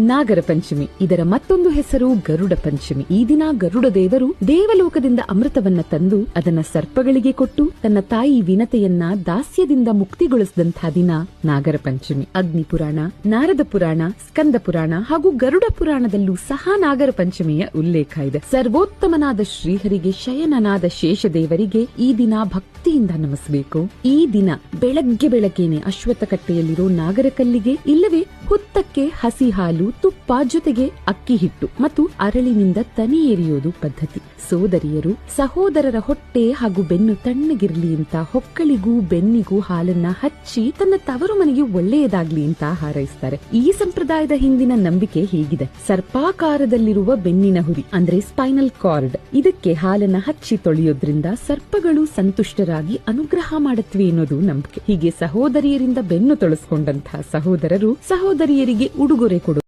ನಾಗರ ಪಂಚಮಿ. ಇದರ ಮತ್ತೊಂದು ಹೆಸರು ಗರುಡ ಪಂಚಮಿ. ಈ ದಿನ ಗರುಡ ದೇವರು ದೇವಲೋಕದಿಂದ ಅಮೃತವನ್ನ ತಂದು ಅದನ್ನ ಸರ್ಪಗಳಿಗೆ ಕೊಟ್ಟು ತನ್ನ ತಾಯಿ ವಿನತೆಯನ್ನ ದಾಸ್ಯದಿಂದ ಮುಕ್ತಿಗೊಳಿಸಿದಂತಹ ದಿನ ನಾಗರ ಪಂಚಮಿ. ಅಗ್ನಿ ಪುರಾಣ, ನಾರದ ಪುರಾಣ, ಸ್ಕಂದ ಪುರಾಣ ಹಾಗೂ ಗರುಡ ಪುರಾಣದಲ್ಲೂ ಸಹ ನಾಗರ ಪಂಚಮಿಯ ಉಲ್ಲೇಖ ಇದೆ. ಸರ್ವೋತ್ತಮನಾದ ಶ್ರೀಹರಿಗೆ, ಶಯನನಾದ ಶೇಷದೇವರಿಗೆ ಈ ದಿನ ಭಕ್ತಿಯಿಂದ ನಮಿಸಬೇಕು. ಈ ದಿನ ಬೆಳಗ್ಗೆ ಬೆಳಗ್ಗೆನೆ ಅಶ್ವತ್ಥ ಕಟ್ಟೆಯಲ್ಲಿರೋ ನಾಗರ ಕಲ್ಲಿಗೆ, ಇಲ್ಲವೇ ಹುತ್ತಕ್ಕೆ ಹಸಿ ಹಾಲು, ತುಪ್ಪ ಜೊತೆಗೆ ಅಕ್ಕಿ ಹಿಟ್ಟು ಮತ್ತು ಅರಳಿನಿಂದ ತನಿ ಎರಿಯೋದು ಪದ್ಧತಿ. ಸೋದರಿಯರು, ಸಹೋದರರ ಹೊಟ್ಟೆ ಹಾಗೂ ಬೆನ್ನು ತಣ್ಣಗಿರ್ಲಿ ಅಂತ ಹೊಕ್ಕಳಿಗೂ ಬೆನ್ನಿಗೂ ಹಾಲನ್ನ ಹಚ್ಚಿ ತನ್ನ ತವರು ಮನೆಗೆ ಒಳ್ಳೆಯದಾಗ್ಲಿ ಅಂತ ಹಾರೈಸ್ತಾರೆ. ಈ ಸಂಪ್ರದಾಯದ ಹಿಂದಿನ ನಂಬಿಕೆ ಹೀಗಿದೆ. ಸರ್ಪಾಕಾರದಲ್ಲಿರುವ ಬೆನ್ನಿನ ಹುರಿ, ಅಂದ್ರೆ ಸ್ಪೈನಲ್ ಕಾರ್ಡ್, ಇದಕ್ಕೆ ಹಾಲನ್ನ ಹಚ್ಚಿ ತೊಳೆಯೋದ್ರಿಂದ ಸರ್ಪಗಳು ಸಂತುಷ್ಟರಾಗಿ ಅನುಗ್ರಹ ಮಾಡತ್ವೆ ಅನ್ನೋದು ನಂಬಿಕೆ. ಹೀಗೆ ಸಹೋದರಿಯರಿಂದ ಬೆನ್ನು ತೊಳಸ್ಕೊಂಡಂತಹ ಸಹೋದರರು ಸಹೋದರಿಯರಿಗೆ ಉಡುಗೊರೆ ಕೊಡು.